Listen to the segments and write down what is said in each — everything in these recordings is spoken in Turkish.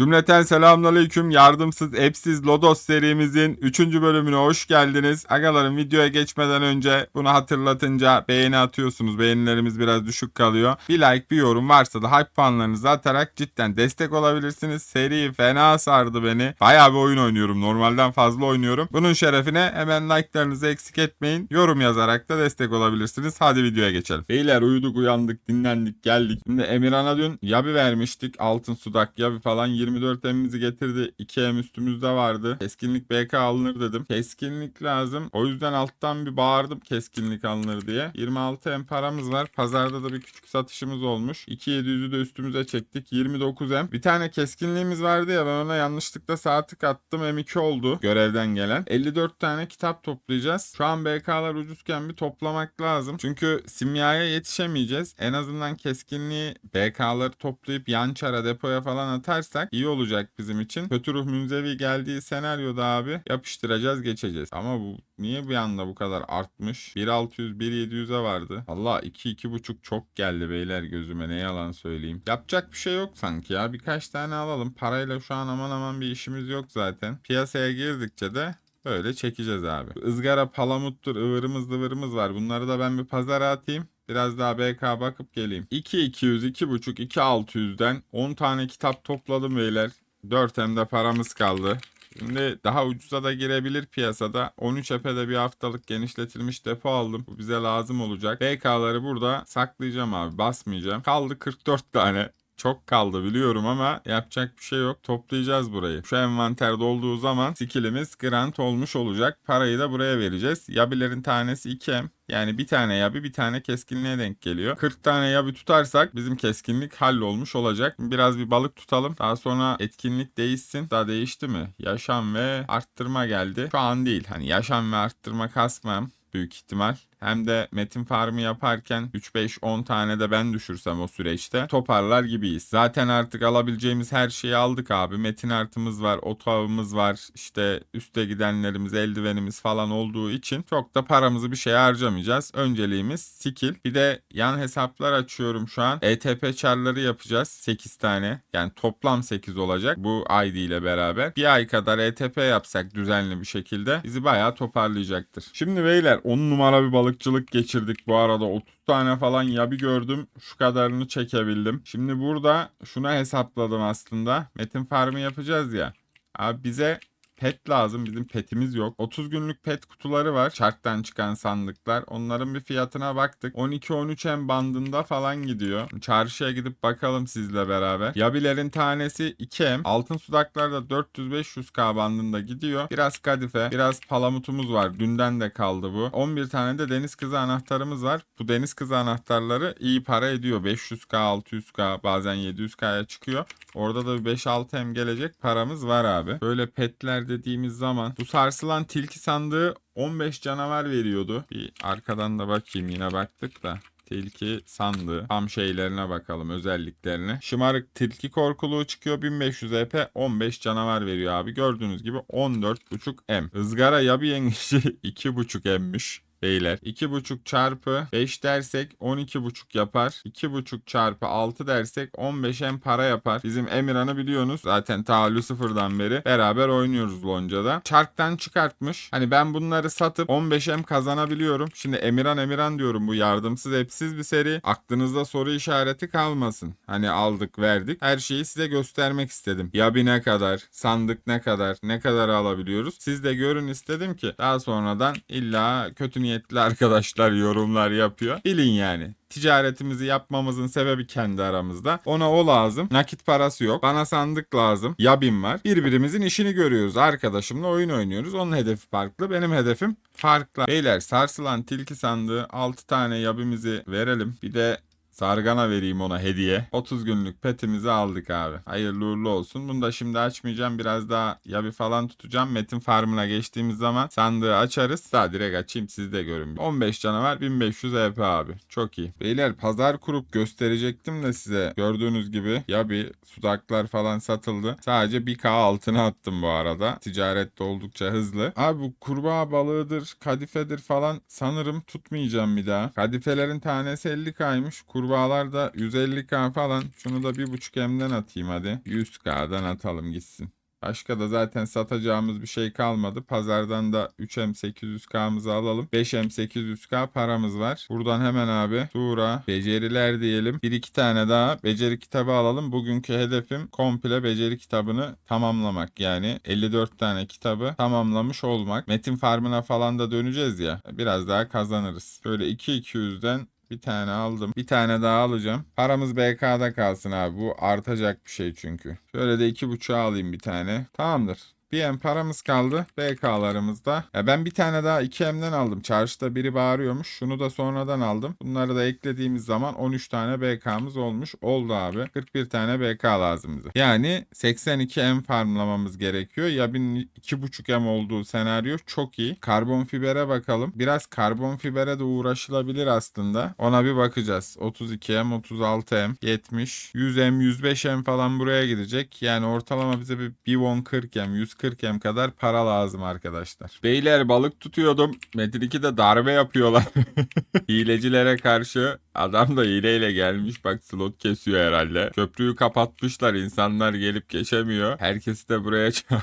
Cümleten selamünaleyküm. Yardımsız Epsiz Lodos serimizin 3. bölümüne hoş geldiniz. Agalarım videoya geçmeden önce bunu hatırlatınca beğeni atıyorsunuz. Beğenilerimiz biraz düşük kalıyor. Bir like bir yorum varsa da hype fanlarınızı atarak cidden destek olabilirsiniz. Seri fena sardı beni. Bayağı bir oyun oynuyorum. Normalden fazla oynuyorum. Bunun şerefine hemen like'larınızı eksik etmeyin. Yorum yazarak da destek olabilirsiniz. Hadi videoya geçelim. Beyler uyuduk uyandık dinlendik geldik. Şimdi Emirhan'a dün yabi vermiştik. Altın sudak yabi falan 20 24M'imizi getirdi. 2M üstümüzde vardı. Keskinlik BK alınır dedim. Keskinlik lazım. O yüzden alttan bir bağırdım keskinlik alınır diye. 26M paramız var. Pazarda da bir küçük satışımız olmuş. 2700'ü de üstümüze çektik. 29M. Bir tane keskinliğimiz vardı ya ben ona yanlışlıkla sağ tık attım. M2 oldu görevden gelen. 54 tane kitap toplayacağız. Şu an BK'lar ucuzken bir toplamak lazım. Çünkü simyaya yetişemeyeceğiz. En azından keskinliği BK'ları toplayıp yan çara depoya falan atarsak iyi olacak bizim için. Kötü ruh münzevi geldiği senaryoda abi yapıştıracağız geçeceğiz. Ama bu niye bir anda bu kadar artmış? 1.600 1.700'e vardı. Allah 2-2.5 çok geldi beyler gözüme ne yalan söyleyeyim. Yapacak bir şey yok sanki ya. Birkaç tane alalım. Parayla şu an aman aman bir işimiz yok zaten. Piyasaya girdikçe de Böyle çekeceğiz abi. Izgara palamuttur, ıvırımız dıvırımız var. Bunları da ben bir pazara atayım. Biraz daha BK bakıp geleyim. 2-200, 2.5, 2-600'den 10 tane kitap topladım beyler. 4 hem paramız kaldı. Şimdi daha ucuza da girebilir piyasada. 13 epede bir haftalık genişletilmiş depo aldım. Bu bize lazım olacak. BK'ları burada saklayacağım abi. Basmayacağım. Kaldı 44 tane. Çok kaldı biliyorum ama yapacak bir şey yok. Toplayacağız burayı. Şu envanter dolduğu zaman skillimiz grant olmuş olacak. Parayı da buraya vereceğiz. Yabilerin tanesi 2M. Yani bir tane yabi bir tane keskinliğe denk geliyor. 40 tane yabi tutarsak bizim keskinlik hallolmuş olacak. Biraz bir balık tutalım. Daha sonra etkinlik değişsin. Daha değişti mi? Yaşam ve arttırma geldi. Şu an değil. Hani yaşam ve arttırma kasmam büyük ihtimal. Hem de metin farmı yaparken 3-5-10 tane de ben düşürsem o süreçte toparlar gibiyiz. Zaten artık alabileceğimiz her şeyi aldık abi. Metin artımız var, otağımız var, işte üste gidenlerimiz, eldivenimiz falan olduğu için çok da paramızı bir şeye harcamayacağız. Önceliğimiz skill. Bir de yan hesaplar açıyorum şu an. ETP çarları yapacağız 8 tane. Yani toplam 8 olacak bu ID ile beraber. Bir ay kadar ETP yapsak düzenli bir şekilde bizi bayağı toparlayacaktır. Şimdi beyler 10 numara bir balıkçılık geçirdik bu arada. 30 tane falan yabi gördüm. Şu kadarını çekebildim. Şimdi burada şuna hesapladım aslında. Metin farmı yapacağız ya. Abi bize pet lazım. Bizim petimiz yok. 30 günlük pet kutuları var. Çarktan çıkan sandıklar. Onların bir fiyatına baktık. 12-13 en bandında falan gidiyor. Çarşıya gidip bakalım sizle beraber. Yabilerin tanesi 2 em. Altın sudaklar da 400-500k bandında gidiyor. Biraz kadife, biraz palamutumuz var. Dünden de kaldı bu. 11 tane de deniz kızı anahtarımız var. Bu deniz kızı anahtarları iyi para ediyor. 500k, 600k bazen 700k'ya çıkıyor. Orada da bir 5-6 em gelecek paramız var abi. Böyle petler dediğimiz zaman bu sarsılan tilki sandığı 15 canavar veriyordu. Bir arkadan da bakayım yine baktık da. Tilki sandığı. Tam şeylerine bakalım özelliklerine. Şımarık tilki korkuluğu çıkıyor 1500 EP 15 canavar veriyor abi. Gördüğünüz gibi 14.5 M. Izgara yabi yengeci 2.5 M'miş beyler. 2.5 çarpı 5 dersek 12.5 yapar. 2.5 çarpı 6 dersek 15 em para yapar. Bizim Emirhan'ı biliyorsunuz. Zaten ta Lucifer'dan beri beraber oynuyoruz Lonca'da. Çarktan çıkartmış. Hani ben bunları satıp 15 em kazanabiliyorum. Şimdi Emirhan Emirhan diyorum bu yardımsız hepsiz bir seri. Aklınızda soru işareti kalmasın. Hani aldık verdik. Her şeyi size göstermek istedim. Yabi ne kadar, sandık ne kadar, ne kadar alabiliyoruz. Siz de görün istedim ki daha sonradan illa kötü niyetli arkadaşlar yorumlar yapıyor. Bilin yani. Ticaretimizi yapmamızın sebebi kendi aramızda. Ona o lazım. Nakit parası yok. Bana sandık lazım. Yabim var. Birbirimizin işini görüyoruz. Arkadaşımla oyun oynuyoruz. Onun hedefi farklı. Benim hedefim farklı. Beyler sarsılan tilki sandığı 6 tane yabimizi verelim. Bir de Sargana vereyim ona hediye. 30 günlük petimizi aldık abi. Hayırlı uğurlu olsun. Bunu da şimdi açmayacağım. Biraz daha yabi falan tutacağım. Metin farmına geçtiğimiz zaman sandığı açarız. Daha direkt açayım siz de görün. 15 canavar 1500 EP abi. Çok iyi. Beyler pazar kurup gösterecektim de size. Gördüğünüz gibi yabi sudaklar falan satıldı. Sadece 1K altına attım bu arada. Ticaret de oldukça hızlı. Abi bu kurbağa balığıdır, kadifedir falan sanırım tutmayacağım bir daha. Kadifelerin tanesi 50K'ymış. Kurbağa kurbağalar da 150k falan. Şunu da 1.5M'den atayım hadi. 100k'dan atalım gitsin. Başka da zaten satacağımız bir şey kalmadı. Pazardan da 3M 800K'mızı alalım. 5M 800K paramız var. Buradan hemen abi Tuğra beceriler diyelim. Bir iki tane daha beceri kitabı alalım. Bugünkü hedefim komple beceri kitabını tamamlamak. Yani 54 tane kitabı tamamlamış olmak. Metin farmına falan da döneceğiz ya. Biraz daha kazanırız. Şöyle 2-200'den bir tane aldım. Bir tane daha alacağım. Paramız BK'da kalsın abi. Bu artacak bir şey çünkü. Şöyle de iki buçuğa alayım bir tane. Tamamdır. Bir M paramız kaldı. BK'larımızda. Ya ben bir tane daha 2M'den aldım. Çarşıda biri bağırıyormuş. Şunu da sonradan aldım. Bunları da eklediğimiz zaman 13 tane BK'mız olmuş. Oldu abi. 41 tane BK lazım bize. Yani 82 M farmlamamız gerekiyor. Ya bir 2.5 M olduğu senaryo çok iyi. Karbon fibere bakalım. Biraz karbon fibere de uğraşılabilir aslında. Ona bir bakacağız. 32 M, 36 M, 70, 100 M, 105 M falan buraya gidecek. Yani ortalama bize bir 1 40 M, 140 M kadar para lazım arkadaşlar. Beyler balık tutuyordum. Metin 2'de darbe yapıyorlar. Hilecilere karşı adam da hileyle gelmiş. Bak slot kesiyor herhalde. Köprüyü kapatmışlar. insanlar gelip geçemiyor. Herkesi de buraya çağırıyor.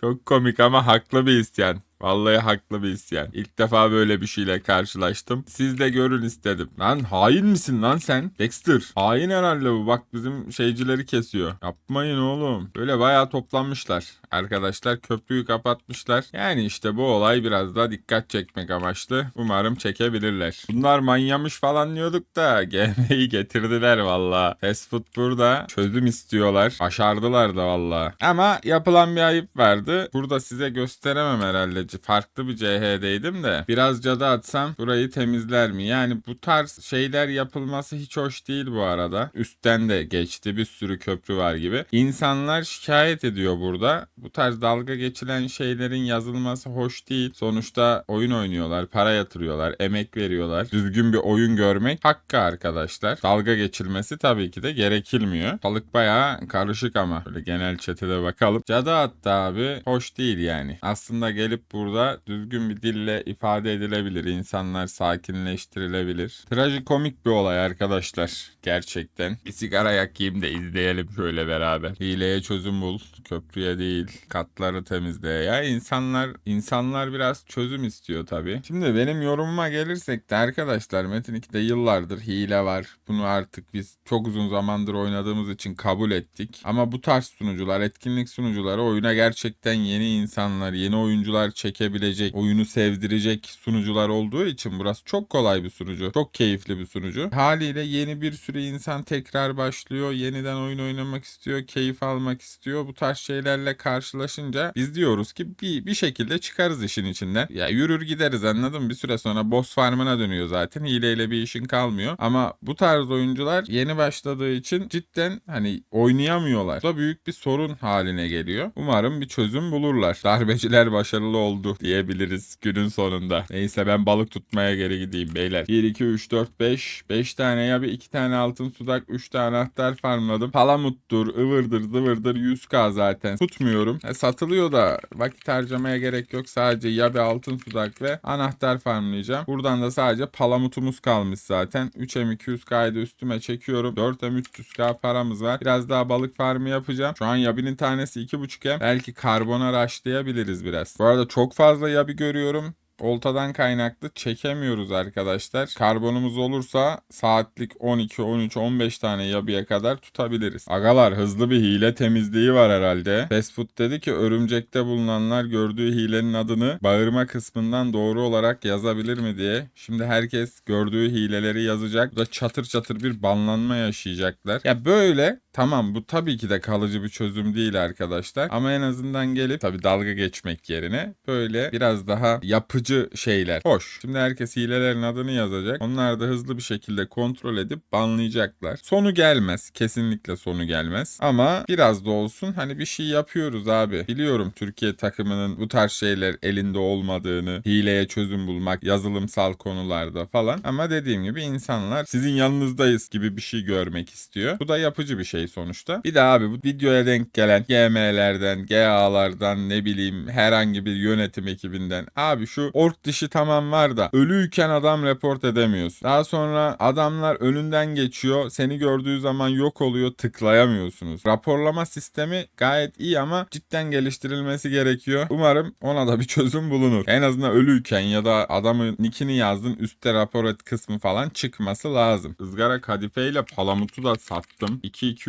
Çok komik ama haklı bir isyan. Vallahi haklı bir isyan. İlk defa böyle bir şeyle karşılaştım. Siz de görün istedim. Lan hain misin lan sen? Dexter. Hain herhalde bu. Bak bizim şeycileri kesiyor. Yapmayın oğlum. Böyle bayağı toplanmışlar. Arkadaşlar köprüyü kapatmışlar. Yani işte bu olay biraz daha dikkat çekmek amaçlı. Umarım çekebilirler. Bunlar manyamış falan diyorduk da GM'yi getirdiler valla. Fast food burada. Çözüm istiyorlar. Başardılar da valla. Ama yapılan bir ayıp vardı. Burada size gösteremem herhalde farklı bir CH'deydim de biraz cadı atsam burayı temizler mi? Yani bu tarz şeyler yapılması hiç hoş değil bu arada. Üstten de geçti bir sürü köprü var gibi. İnsanlar şikayet ediyor burada. Bu tarz dalga geçilen şeylerin yazılması hoş değil. Sonuçta oyun oynuyorlar, para yatırıyorlar, emek veriyorlar. Düzgün bir oyun görmek hakkı arkadaşlar. Dalga geçilmesi tabii ki de gerekilmiyor. Balık bayağı karışık ama. Böyle genel çetede bakalım. Cadı attı abi. Hoş değil yani. Aslında gelip bu burada düzgün bir dille ifade edilebilir. İnsanlar sakinleştirilebilir. Trajikomik bir olay arkadaşlar. Gerçekten. Bir sigara yakayım da izleyelim şöyle beraber. Hileye çözüm bul. Köprüye değil. Katları temizle. Ya insanlar insanlar biraz çözüm istiyor tabii. Şimdi benim yorumuma gelirsek de arkadaşlar Metin 2'de yıllardır hile var. Bunu artık biz çok uzun zamandır oynadığımız için kabul ettik. Ama bu tarz sunucular, etkinlik sunucuları oyuna gerçekten yeni insanlar, yeni oyuncular çekebilecek, oyunu sevdirecek sunucular olduğu için burası çok kolay bir sunucu. Çok keyifli bir sunucu. Haliyle yeni bir sürü insan tekrar başlıyor. Yeniden oyun oynamak istiyor, keyif almak istiyor. Bu tarz şeylerle karşılaşınca biz diyoruz ki bir, bir şekilde çıkarız işin içinden. Ya yürür gideriz anladın mı? Bir süre sonra boss farmına dönüyor zaten. Hileyle bir işin kalmıyor. Ama bu tarz oyuncular yeni başladığı için cidden hani oynayamıyorlar. Bu da büyük bir sorun haline geliyor. Umarım bir çözüm bulurlar. Darbeciler başarılı oldu diyebiliriz günün sonunda. Neyse ben balık tutmaya geri gideyim beyler. 1, 2, 3, 4, 5. 5 tane ya bir 2 tane altın sudak 3 tane anahtar farmladım. Palamuttur, ıvırdır, zıvırdır 100k zaten. Tutmuyorum. E, satılıyor da vakit harcamaya gerek yok. Sadece ya bir altın sudak ve anahtar farmlayacağım. Buradan da sadece palamutumuz kalmış zaten. 3M 200k'yı da üstüme çekiyorum. 4M 300k paramız var. Biraz daha balık farmı yapacağım. Şu an yabinin tanesi 2.5M. Belki karbona raşlayabiliriz biraz. Bu arada çok fazla yabi görüyorum. Oltadan kaynaklı çekemiyoruz arkadaşlar. Karbonumuz olursa saatlik 12, 13, 15 tane yabiye kadar tutabiliriz. Agalar hızlı bir hile temizliği var herhalde. Fast dedi ki örümcekte bulunanlar gördüğü hilenin adını bağırma kısmından doğru olarak yazabilir mi diye. Şimdi herkes gördüğü hileleri yazacak. Bu da çatır çatır bir banlanma yaşayacaklar. Ya böyle Tamam bu tabii ki de kalıcı bir çözüm değil arkadaşlar. Ama en azından gelip tabii dalga geçmek yerine böyle biraz daha yapıcı şeyler. Hoş. Şimdi herkes hilelerin adını yazacak. Onlar da hızlı bir şekilde kontrol edip banlayacaklar. Sonu gelmez. Kesinlikle sonu gelmez. Ama biraz da olsun hani bir şey yapıyoruz abi. Biliyorum Türkiye takımının bu tarz şeyler elinde olmadığını, hileye çözüm bulmak, yazılımsal konularda falan. Ama dediğim gibi insanlar sizin yanınızdayız gibi bir şey görmek istiyor. Bu da yapıcı bir şey şey sonuçta. Bir de abi bu videoya denk gelen GM'lerden, GA'lardan ne bileyim herhangi bir yönetim ekibinden. Abi şu ork dişi tamam var da ölüyken adam report edemiyorsun. Daha sonra adamlar önünden geçiyor. Seni gördüğü zaman yok oluyor tıklayamıyorsunuz. Raporlama sistemi gayet iyi ama cidden geliştirilmesi gerekiyor. Umarım ona da bir çözüm bulunur. En azından ölüyken ya da adamın nickini yazdın üstte rapor et kısmı falan çıkması lazım. Izgara kadife ile palamutu da sattım.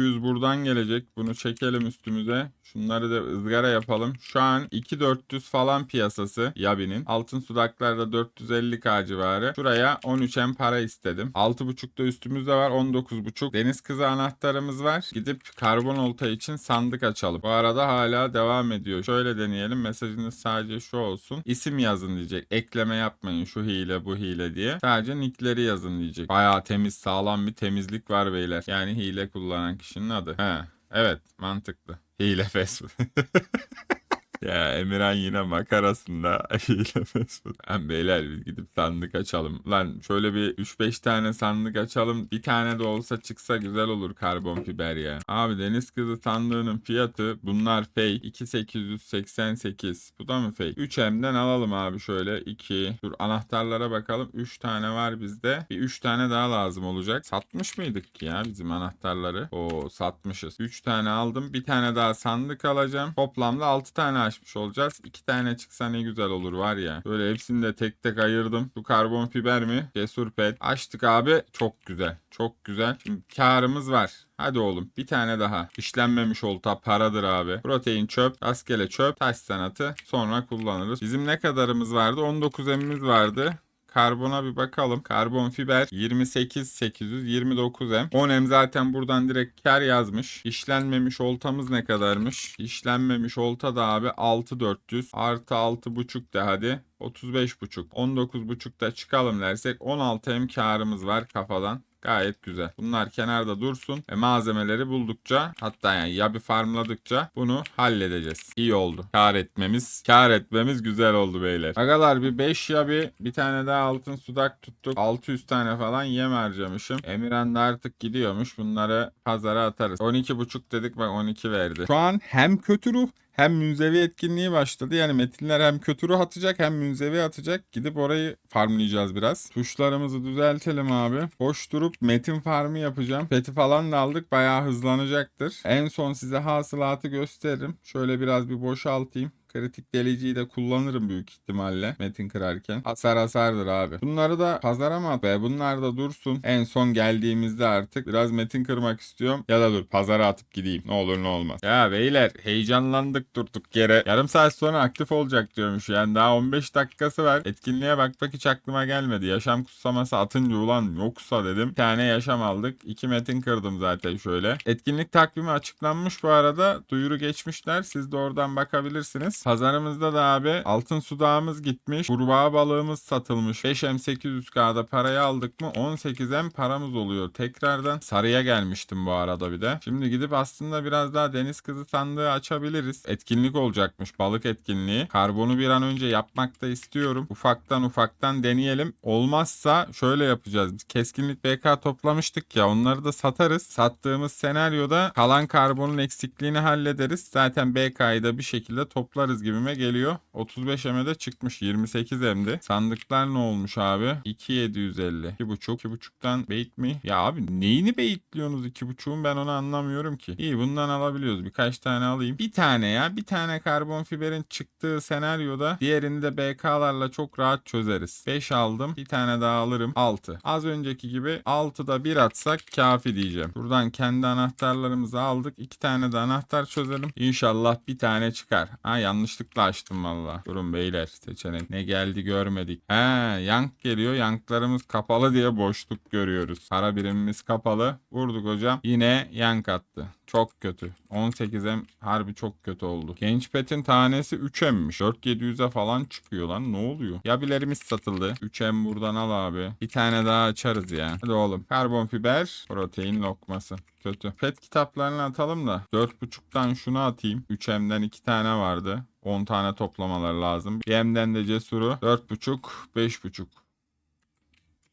2200 buradan gelecek. Bunu çekelim üstümüze. Şunları da ızgara yapalım. Şu an 2400 falan piyasası Yabi'nin. Altın sudaklarda 450k civarı. Şuraya 13M para istedim. 6.5'da üstümüzde var 19.5. Deniz kızı anahtarımız var. Gidip karbon olta için sandık açalım. Bu arada hala devam ediyor. Şöyle deneyelim. Mesajınız sadece şu olsun. İsim yazın diyecek. Ekleme yapmayın şu hile bu hile diye. Sadece nickleri yazın diyecek. Bayağı temiz sağlam bir temizlik var beyler. Yani hile kullanan kişinin adı. He. Evet mantıklı. Hile Facebook. Ya Emirhan yine makarasında hile beyler biz gidip sandık açalım. Lan şöyle bir 3-5 tane sandık açalım. Bir tane de olsa çıksa güzel olur karbon fiber ya. Abi deniz kızı sandığının fiyatı bunlar fake 2888. Bu da mı fake? 3M'den alalım abi şöyle 2. Dur anahtarlara bakalım. 3 tane var bizde. Bir 3 tane daha lazım olacak. Satmış mıydık ki ya bizim anahtarları? Oo satmışız. 3 tane aldım. Bir tane daha sandık alacağım. Toplamda 6 tane açmış olacağız. 2 tane çıksa ne güzel olur var ya. Böyle hepsini de tek tek ayırdım. Bu karbon fiber mi? Cesur pet. Açtık abi. Çok güzel. Çok güzel. Şimdi karımız var. Hadi oğlum bir tane daha. İşlenmemiş olta paradır abi. Protein çöp, rastgele çöp, taş sanatı sonra kullanırız. Bizim ne kadarımız vardı? 19 emimiz vardı. Karbona bir bakalım. Karbon fiber 28829 M. 10 M zaten buradan direkt kar yazmış. İşlenmemiş oltamız ne kadarmış? İşlenmemiş olta da abi 6400 artı 6.5 de hadi. 35.5 19.5'da çıkalım dersek 16 M karımız var kafadan. Gayet güzel. Bunlar kenarda dursun. E, malzemeleri buldukça hatta yani ya bir farmladıkça bunu halledeceğiz. İyi oldu. Kar etmemiz, kar etmemiz güzel oldu beyler. Agalar bir 5 ya bir bir tane daha altın sudak tuttuk. 600 tane falan yem harcamışım. Emirhan da artık gidiyormuş. Bunları pazara atarız. 12.5 dedik bak 12 verdi. Şu an hem kötü ruh hem münzevi etkinliği başladı. Yani metinler hem kötü ruh atacak hem münzevi atacak. Gidip orayı farmlayacağız biraz. Tuşlarımızı düzeltelim abi. Boş durup metin farmı yapacağım. Peti falan da aldık. Bayağı hızlanacaktır. En son size hasılatı gösteririm. Şöyle biraz bir boşaltayım. Kritik deliciyi de kullanırım büyük ihtimalle metin kırarken. Hasar hasardır abi. Bunları da pazara mı at be? Bunlar da dursun. En son geldiğimizde artık biraz metin kırmak istiyorum. Ya da dur pazara atıp gideyim. Ne olur ne olmaz. Ya beyler heyecanlandık durduk yere. Yarım saat sonra aktif olacak diyormuş. Yani daha 15 dakikası var. Etkinliğe bakmak hiç aklıma gelmedi. Yaşam kutsaması atınca ulan yoksa dedim. Bir tane yaşam aldık. İki metin kırdım zaten şöyle. Etkinlik takvimi açıklanmış bu arada. Duyuru geçmişler. Siz de oradan bakabilirsiniz. Pazarımızda da abi altın sudağımız gitmiş. Kurbağa balığımız satılmış. 5M 800K'da parayı aldık mı 18M paramız oluyor. Tekrardan sarıya gelmiştim bu arada bir de. Şimdi gidip aslında biraz daha deniz kızı sandığı açabiliriz. Etkinlik olacakmış balık etkinliği. Karbonu bir an önce yapmak da istiyorum. Ufaktan ufaktan deneyelim. Olmazsa şöyle yapacağız. Biz keskinlik BK toplamıştık ya onları da satarız. Sattığımız senaryoda kalan karbonun eksikliğini hallederiz. Zaten BK'yı da bir şekilde toplarız gibime geliyor. 35 M'de çıkmış 28 M'de. Sandıklar ne olmuş abi? 2750. 2.5. 2.5'tan bait mi? Ya abi neyini baitliyorsunuz 2.5'un ben onu anlamıyorum ki. İyi bundan alabiliyoruz. Birkaç tane alayım. Bir tane ya. Bir tane karbon fiberin çıktığı senaryoda diğerini de BK'larla çok rahat çözeriz. 5 aldım. Bir tane daha alırım. 6. Az önceki gibi 6'da 1 atsak kafi diyeceğim. Buradan kendi anahtarlarımızı aldık. 2 tane de anahtar çözelim. İnşallah bir tane çıkar. Ha yanlışlıkla açtım valla. Durun beyler seçenek. Ne geldi görmedik. He yank geliyor. Yanklarımız kapalı diye boşluk görüyoruz. Para birimimiz kapalı. Vurduk hocam. Yine yank attı. Çok kötü. 18M harbi çok kötü oldu. Genç petin tanesi 3M'miş. 4700'e falan çıkıyor lan. Ne oluyor? Yabilerimiz satıldı. 3M buradan al abi. Bir tane daha açarız ya. Hadi oğlum. Karbon fiber. Protein lokması. Kötü. Pet kitaplarını atalım da. 4.5'tan şunu atayım. 3M'den 2 tane vardı. 10 tane toplamalar lazım. Yem'den de cesuru. 4.5, 5.5.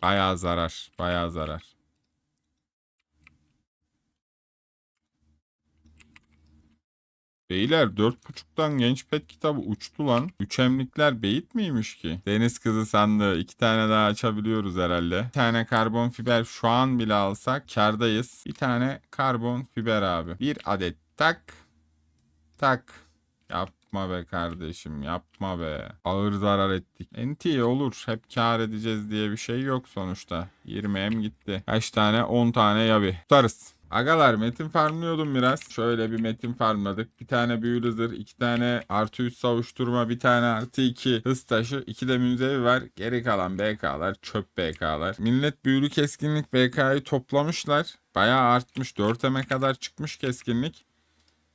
Bayağı zarar. Bayağı zarar. Beyler 4.5'tan genç pet kitabı uçtu lan. Üçemlikler beyit miymiş ki? Deniz kızı sandığı iki tane daha açabiliyoruz herhalde. Bir tane karbon fiber şu an bile alsak kardayız. Bir tane karbon fiber abi. Bir adet tak. Tak. Yapma be kardeşim yapma be. Ağır zarar ettik. NT olur. Hep kar edeceğiz diye bir şey yok sonuçta. 20M gitti. Kaç tane? 10 tane yabi. Tutarız. Agalar metin farmlıyordum biraz. Şöyle bir metin farmladık. Bir tane büyülü zırh, iki tane artı 3 savuşturma, bir tane artı 2 hız taşı, iki de münzevi var. Geri kalan BK'lar çöp BK'lar. Millet büyülü keskinlik BK'yı toplamışlar. Bayağı artmış. 4M'e kadar çıkmış keskinlik.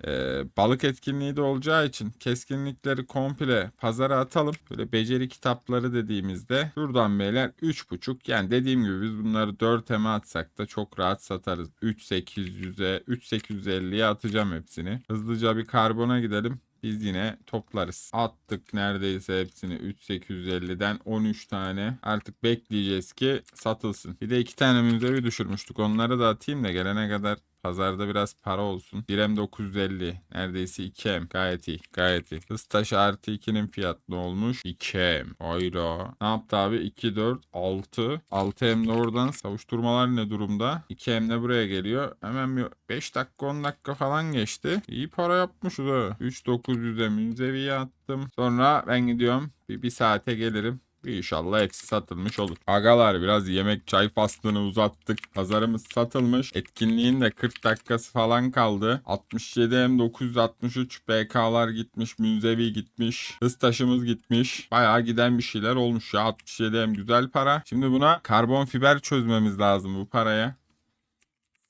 Ee, balık etkinliği de olacağı için keskinlikleri komple pazara atalım. Böyle beceri kitapları dediğimizde şuradan beyler 3.5 yani dediğim gibi biz bunları 4'e atsak da çok rahat satarız. 3.800'e 3.850'ye atacağım hepsini. Hızlıca bir karbona gidelim. Biz yine toplarız. Attık neredeyse hepsini 3850'den 13 tane. Artık bekleyeceğiz ki satılsın. Bir de iki tane münzevi düşürmüştük. Onları da atayım da gelene kadar Pazarda biraz para olsun. 1M 950. Neredeyse 2M. Gayet iyi. Gayet iyi. Hız taşı artı 2'nin fiyatı ne olmuş? 2M. Hayda. Ne yaptı abi? 2, 4, 6. 6M de oradan. Savuşturmalar ne durumda? 2M de buraya geliyor. Hemen bir 5 dakika 10 dakika falan geçti. İyi para yapmışız ha. 3900'e münzeviye attım. Sonra ben gidiyorum. Bir, bir saate gelirim. İnşallah hepsi satılmış olur. Agalar biraz yemek çay faslını uzattık. Pazarımız satılmış. Etkinliğin de 40 dakikası falan kaldı. 67 M 963 BK'lar gitmiş. Münzevi gitmiş. Hız taşımız gitmiş. Bayağı giden bir şeyler olmuş ya. 67 M güzel para. Şimdi buna karbon fiber çözmemiz lazım bu paraya.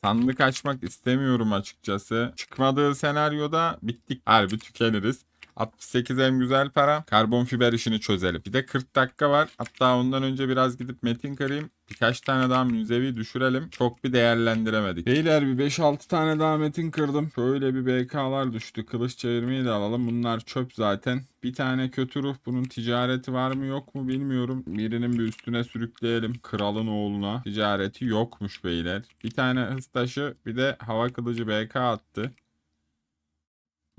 Sandık açmak istemiyorum açıkçası. Çıkmadığı senaryoda bittik. Harbi tükeniriz. 68 en güzel para. Karbon fiber işini çözelim. Bir de 40 dakika var. Hatta ondan önce biraz gidip metin kırayım. Birkaç tane daha münzevi düşürelim. Çok bir değerlendiremedik. Beyler bir 5-6 tane daha metin kırdım. Şöyle bir BK'lar düştü. Kılıç çevirmeyi de alalım. Bunlar çöp zaten. Bir tane kötü ruh. Bunun ticareti var mı yok mu bilmiyorum. Birinin bir üstüne sürükleyelim. Kralın oğluna. Ticareti yokmuş beyler. Bir tane hız taşı bir de hava kılıcı BK attı.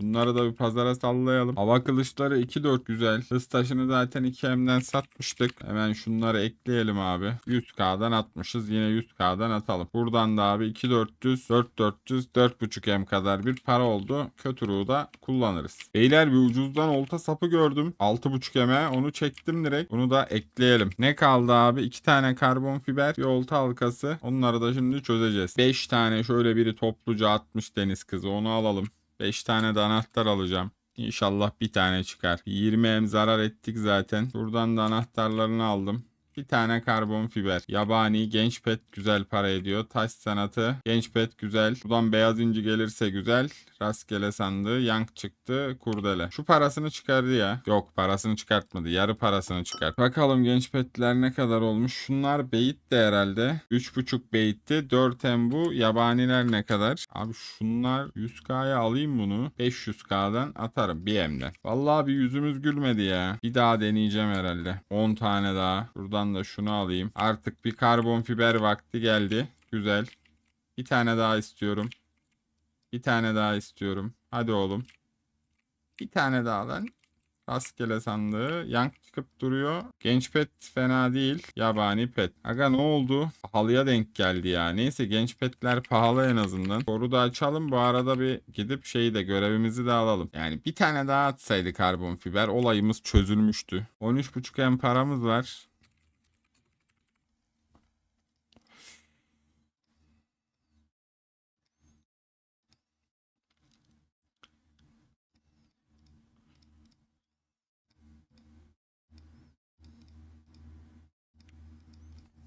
Bunları da bir pazara sallayalım. Hava kılıçları 2-4 güzel. Hız taşını zaten 2M'den satmıştık. Hemen şunları ekleyelim abi. 100K'dan atmışız. Yine 100K'dan atalım. Buradan da abi 2400, 4400, 4.5M kadar bir para oldu. Kötü ruhu da kullanırız. Beyler bir ucuzdan olta sapı gördüm. 6.5M'e onu çektim direkt. Bunu da ekleyelim. Ne kaldı abi? 2 tane karbon fiber, bir olta halkası. Onları da şimdi çözeceğiz. 5 tane şöyle biri topluca atmış deniz kızı. Onu alalım. 5 tane de anahtar alacağım. İnşallah bir tane çıkar. 20 em zarar ettik zaten. Buradan da anahtarlarını aldım. Bir tane karbon fiber. Yabani genç pet güzel para ediyor. Taş sanatı genç pet güzel. Buradan beyaz inci gelirse güzel. Rastgele sandığı yank çıktı kurdele. Şu parasını çıkardı ya. Yok parasını çıkartmadı. Yarı parasını çıkart. Bakalım genç petler ne kadar olmuş. Şunlar beyit de herhalde. 3.5 beyitti. 4 em bu. Yabaniler ne kadar? Abi şunlar 100k'ya alayım bunu. 500k'dan atarım bir emden. Vallahi bir yüzümüz gülmedi ya. Bir daha deneyeceğim herhalde. 10 tane daha. Buradan da şunu alayım. Artık bir karbon fiber vakti geldi. Güzel. Bir tane daha istiyorum. Bir tane daha istiyorum. Hadi oğlum. Bir tane daha lan. Rastgele sandığı. Yank çıkıp duruyor. Genç pet fena değil. Yabani pet. Aga ne oldu? Pahalıya denk geldi ya. Neyse genç petler pahalı en azından. Soru da açalım. Bu arada bir gidip şeyi de görevimizi de alalım. Yani bir tane daha atsaydı karbon fiber olayımız çözülmüştü. 13.5 en paramız var.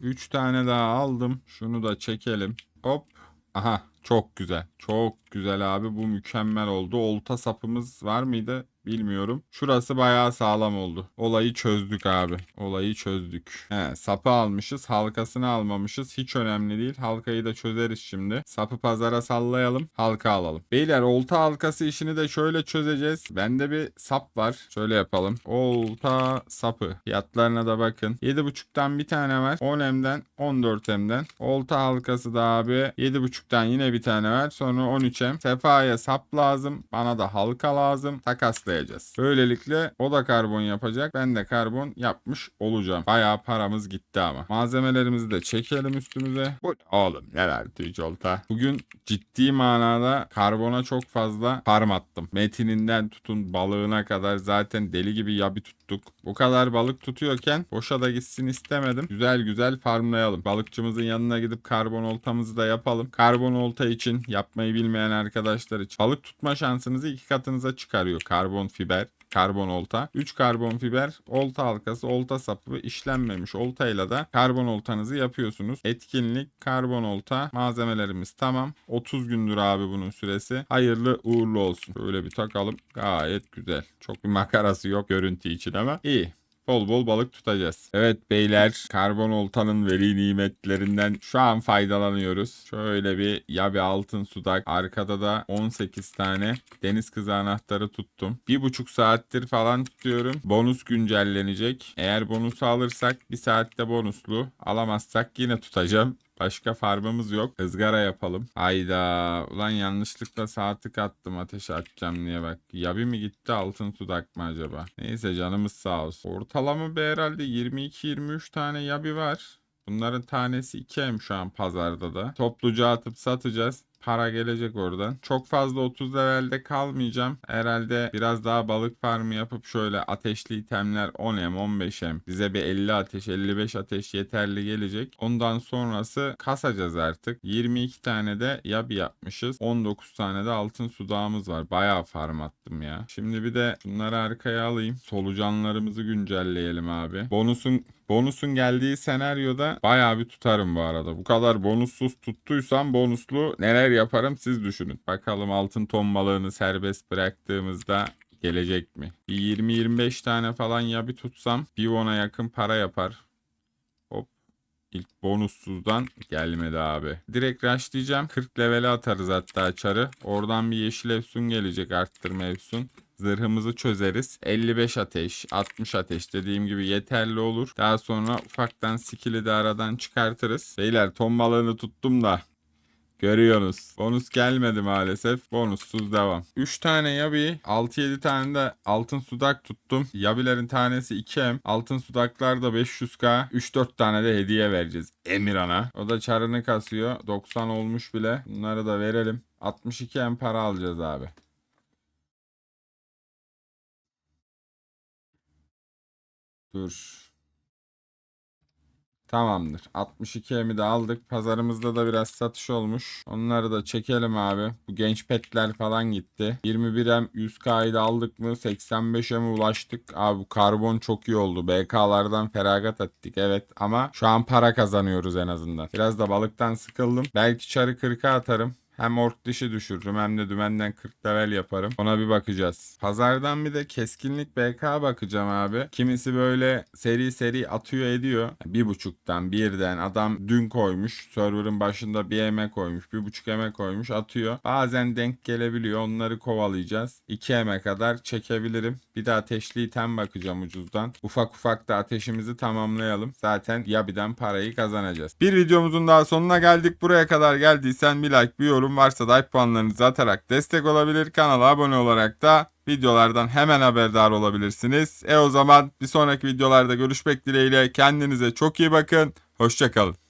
Üç tane daha aldım. Şunu da çekelim. Hop. Aha çok güzel. Çok güzel abi. Bu mükemmel oldu. Olta sapımız var mıydı? Bilmiyorum. Şurası bayağı sağlam oldu. Olayı çözdük abi. Olayı çözdük. He, sapı almışız. Halkasını almamışız. Hiç önemli değil. Halkayı da çözeriz şimdi. Sapı pazara sallayalım. Halka alalım. Beyler olta halkası işini de şöyle çözeceğiz. Bende bir sap var. Şöyle yapalım. Olta sapı. Fiyatlarına da bakın. 7.5'tan bir tane var. 10M'den 14M'den. Olta halkası da abi 7.5'tan yine bir tane var. Sonra 13M. Sefa'ya sap lazım. Bana da halka lazım. Takaslayacağız. Böylelikle o da karbon yapacak. Ben de karbon yapmış olacağım. Bayağı paramız gitti ama. Malzemelerimizi de çekelim üstümüze. Bu oğlum neler tüyücü olta. Bugün ciddi manada karbona çok fazla farm attım. Metininden tutun balığına kadar zaten deli gibi yabi tuttuk. Bu kadar balık tutuyorken boşa da gitsin istemedim. Güzel güzel farmlayalım. Balıkçımızın yanına gidip karbon oltamızı da yapalım. Karbon olta için yapmayı bilmeyen arkadaşlar için balık tutma şansınızı iki katınıza çıkarıyor karbon fiber karbon olta. 3 karbon fiber, olta halkası, olta sapı işlenmemiş oltayla da karbon oltanızı yapıyorsunuz. Etkinlik karbon olta malzemelerimiz tamam. 30 gündür abi bunun süresi. Hayırlı uğurlu olsun. Böyle bir takalım. Gayet güzel. Çok bir makarası yok görüntü için ama iyi. Bol bol balık tutacağız. Evet beyler karbon oltanın veli nimetlerinden şu an faydalanıyoruz. Şöyle bir ya bir altın sudak arkada da 18 tane deniz kızı anahtarı tuttum. Bir buçuk saattir falan tutuyorum. Bonus güncellenecek. Eğer bonusu alırsak bir saatte bonuslu. Alamazsak yine tutacağım. Başka farmımız yok. Izgara yapalım. Hayda. Ulan yanlışlıkla saati kattım ateşe atacağım diye bak. Yabi mi gitti altın sudak mı acaba? Neyse canımız sağ olsun. Ortalama bir herhalde 22-23 tane yabi var. Bunların tanesi 2M şu an pazarda da. Topluca atıp satacağız. Para gelecek oradan. Çok fazla 30 levelde kalmayacağım. Herhalde biraz daha balık farmı yapıp şöyle ateşli itemler 10M 15M. Bize bir 50 ateş 55 ateş yeterli gelecek. Ondan sonrası kasacağız artık. 22 tane de yabi yapmışız. 19 tane de altın sudağımız var. Bayağı farm attım ya. Şimdi bir de bunları arkaya alayım. Solucanlarımızı güncelleyelim abi. Bonusun Bonusun geldiği senaryoda bayağı bir tutarım bu arada. Bu kadar bonussuz tuttuysam bonuslu neler yaparım siz düşünün. Bakalım altın ton balığını serbest bıraktığımızda gelecek mi? Bir 20-25 tane falan ya bir tutsam bir ona yakın para yapar. Hop. İlk bonussuzdan gelmedi abi. Direkt rushlayacağım. 40 levele atarız hatta çarı. Oradan bir yeşil efsun gelecek arttırma efsun. Zırhımızı çözeriz. 55 ateş, 60 ateş dediğim gibi yeterli olur. Daha sonra ufaktan skill'i de aradan çıkartırız. Beyler ton balığını tuttum da Görüyorsunuz. Bonus gelmedi maalesef. Bonussuz devam. 3 tane yabi, 6-7 tane de altın sudak tuttum. Yabilerin tanesi 2M. Altın sudaklar da 500k. 3-4 tane de hediye vereceğiz Emirhan'a. O da çarını kasıyor. 90 olmuş bile. Bunları da verelim. 62M para alacağız abi. Dur. Tamamdır. 62 emi de aldık. Pazarımızda da biraz satış olmuş. Onları da çekelim abi. Bu genç petler falan gitti. 21M 100K'yı da aldık mı? 85'e ulaştık? Abi bu karbon çok iyi oldu. BK'lardan feragat ettik evet ama şu an para kazanıyoruz en azından. Biraz da balıktan sıkıldım. Belki çarı 40'a atarım. Hem ork dişi düşürürüm hem de dümenden 40 level yaparım. Ona bir bakacağız. Pazardan bir de keskinlik BK bakacağım abi. Kimisi böyle seri seri atıyor ediyor. Bir buçuktan birden adam dün koymuş. Server'ın başında bir emek koymuş. Bir buçuk emek koymuş atıyor. Bazen denk gelebiliyor. Onları kovalayacağız. 2 emek kadar çekebilirim. Bir de ateşli item bakacağım ucuzdan. Ufak ufak da ateşimizi tamamlayalım. Zaten Yabi'den parayı kazanacağız. Bir videomuzun daha sonuna geldik. Buraya kadar geldiysen bir like bir yorum varsa da like puanlarınızı atarak destek olabilir. Kanala abone olarak da videolardan hemen haberdar olabilirsiniz. E o zaman bir sonraki videolarda görüşmek dileğiyle kendinize çok iyi bakın. Hoşçakalın.